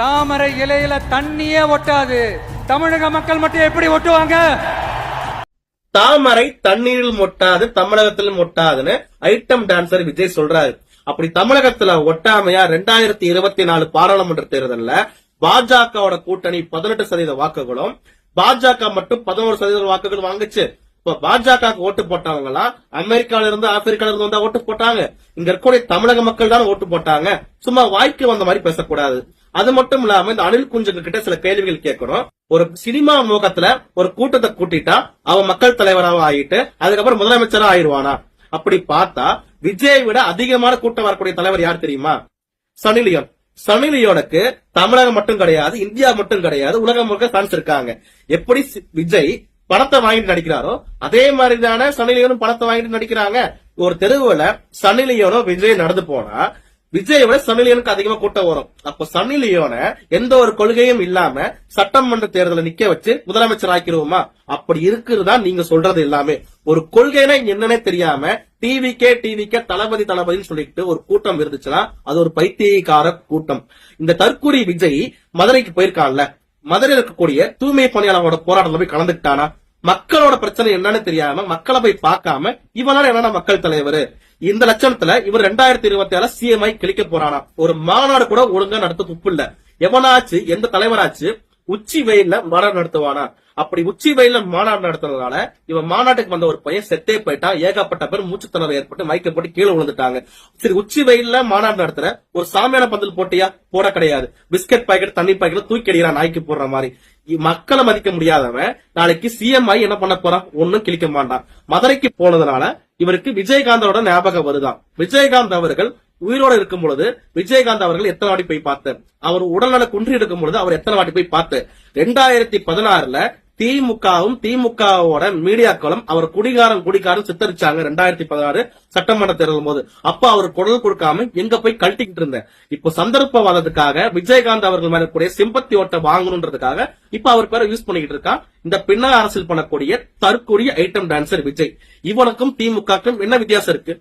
தாமரை இலையில தண்ணியே ஒட்டாது. தமிழக மக்கள் மட்டும் எப்படி ஒட்டுவாங்க? தாமரை தண்ணீரில் மொட்டாது தமிழகத்திலும் ஒட்டாதுன்னு ஐட்டம் டான்சர் விஜய் சொல்றாரு. அப்படி தமிழகத்துல ஒட்டாமையா ரெண்டாயிரத்தி இருபத்தி நாலு பாராளுமன்ற தேர்தல்ல பாஜகவோட கூட்டணி பதினெட்டு சதவீத வாக்குகளும் பாஜக மட்டும் பதினோரு சதவீத வாக்குகள் வாங்குச்சு. இப்ப பாஜக ஓட்டு போட்டவங்க எல்லாம் அமெரிக்கால இருந்து ஆப்பிரிக்கால இருந்து வந்தா ஓட்டு போட்டாங்க. இங்க இருக்கக்கூடிய தமிழக மக்கள் தான் ஓட்டு போட்டாங்க. சும்மா வாய்க்கு வந்த மாதிரி பேசக்கூடாது. அது மட்டும் இல்லாம இந்த அனில் குஞ்சுங்க கிட்ட சில கேள்விகள் கேட்கணும் ஒரு சினிமா முகத்துல ஒரு கூட்டத்தை கூட்டிட்டா அவன் மக்கள் தலைவராக ஆகிட்டு அதுக்கப்புறம் முதலமைச்சரா ஆயிடுவானா அப்படி பார்த்தா விஜய் விட அதிகமான கூட்டம் வரக்கூடிய தலைவர் யார் தெரியுமா? சனிலியன் சனிலியோனுக்கு தமிழகம் மட்டும் கிடையாது இந்தியா மட்டும் கிடையாது உலகம் முழுக்க சான்ஸ் இருக்காங்க. எப்படி சி- விஜய் பணத்தை வாங்கிட்டு நடிக்கிறாரோ அதே மாதிரிதான சனிலியோனும் பணத்தை வாங்கிட்டு நடிக்கிறாங்க. ஒரு தெருவுல சனி விஜய் நடந்து போனா விஜய் விட சனிலியனுக்கு அதிகமா கூட்டம் வரும். அப்ப சன்னிலியோன எந்த ஒரு கொள்கையும் இல்லாம சட்டமன்ற தேர்தலை நிக்க வச்சு முதலமைச்சர் ஆக்கிடுவோமா? அப்படி இருக்குறதா நீங்க சொல்றது எல்லாமே. ஒரு கொள்கைனா என்னன்னே தெரியாம T V K T V K Thalapathy தளபதினு சொல்லிட்டு ஒரு கூட்டம் இருந்துச்சுன்னா அது ஒரு பைத்தியக்கார கூட்டம். இந்த தற்கூரி விஜய் மதுரைக்கு போயிருக்கான்ல. மதுரையில் இருக்கக்கூடிய தூய்மை பணியாளர்களோட போராட்டத்தில் போய் கலந்துக்கிட்டானா? மக்களோட பிரச்சனை என்னன்னு தெரியாம மக்களை போய் பார்க்காம இவனால என்னன்னா மக்கள் தலைவர்? இந்த லட்சணத்துல இவர் ரெண்டாயிரத்தி இருபத்தி ஏழு சிஎம்ஐ கிழிக்க போறானா? ஒரு மாநாடு கூட ஒழுங்கா நடத்த துப்பு இல்ல. எவனாச்சு எந்த தலைவராச்சு உச்சி வெயில்ல மாநாடு நடத்துவானா? அப்படி உச்சி வெயில மாநாடு நடத்துறதுனால இவன் மாநாட்டுக்கு வந்த ஒரு பையன் செத்தே போயிட்டான். ஏகப்பட்ட பேர் மூச்சுத்திணறல் ஏற்பட்டு மயக்க போட்டு கீழே விழுந்துட்டாங்க. சரி உச்சி வெயில்ல மாநாடு நடத்துற ஒரு சாமியான பந்தல் போட்டியா? போட கிடையாது. பிஸ்கட் பாக்கெட் தண்ணி பாக்கெட் தூக்கி அடிக்கிறான். நாய்க்கு போடுற மாதிரி. மக்களை மதிக்க முடியாதவன் நாளைக்கு சிஎம் ஆகி என்ன பண்ண போறான்? ஒன்னும் கிழிக்க மாட்டான். மதுரைக்கு போனதுனால இவருக்கு விஜயகாந்தோட ஞாபகம் வருதான். விஜயகாந்த் அவர்கள் உயிரோட இருக்கும் பொழுது விஜயகாந்த் அவர்கள் எத்தனை வாட்டி போய் பார்த்தார் அவர் உடல்நல குன்றி இருக்கும் பொழுது அவர் எத்தனை வாட்டி போய் பார்த்தார் ரெண்டாயிரத்தி பதினாறுல திமுகவும் திமுகவோட மீடியாக்களும் அவர் குடிகாரம் குடிகாரம் சித்தரிச்சாங்க ரெண்டாயிரத்தி பதினாறு சட்டமன்ற தேர்தல் போது. அப்ப அவர் குரல் கொடுக்காம எங்க போய் கழட்டிக்கிட்டு இருந்தேன். இப்போ சந்தர்ப்பவாதத்துக்காக விஜயகாந்த் அவர்கள் மேல கூடிய சிம்பத்தி ஓட்ட வாங்கணுன்றதுக்காக இப்ப அவர் பேரை யூஸ் பண்ணிக்கிட்டு இருக்கான். இந்த பின்னால் அரசியல் பண்ணக்கூடிய தற்கூடிய ஐட்டம் டான்சர் விஜய். இவனுக்கும் திமுகக்கும் என்ன வித்தியாசம் இருக்கு?